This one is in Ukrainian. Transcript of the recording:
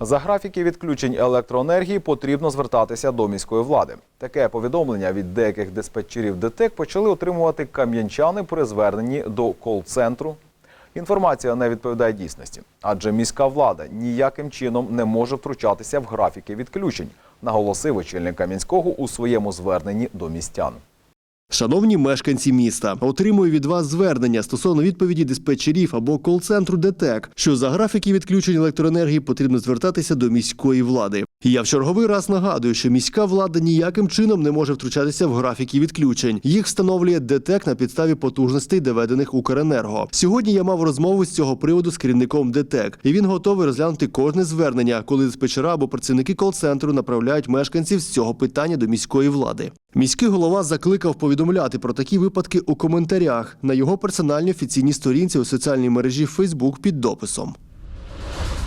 За графіки відключень електроенергії потрібно звертатися до міської влади. Таке повідомлення від деяких диспетчерів ДТЕК почали отримувати кам'янчани при зверненні до кол-центру. Інформація не відповідає дійсності, адже міська влада ніяким чином не може втручатися в графіки відключень, наголосив очільник Кам'янського у своєму зверненні до містян. Шановні мешканці міста, отримую від вас звернення стосовно відповіді диспетчерів або кол-центру ДТЕК, що за графіки відключень електроенергії потрібно звертатися до міської влади. Я в черговий раз нагадую, що міська влада ніяким чином не може втручатися в графіки відключень. Їх встановлює ДТЕК на підставі потужностей, доведених Укренерго. Сьогодні я мав розмову з цього приводу з керівником ДТЕК, і він готовий розглянути кожне звернення, коли диспетчера або працівники кол-центру направляють мешканців з цього питання до міської влади. Міський голова закликав повідомляти про такі випадки у коментарях на його персональній офіційній сторінці у соціальній мережі Facebook під дописом.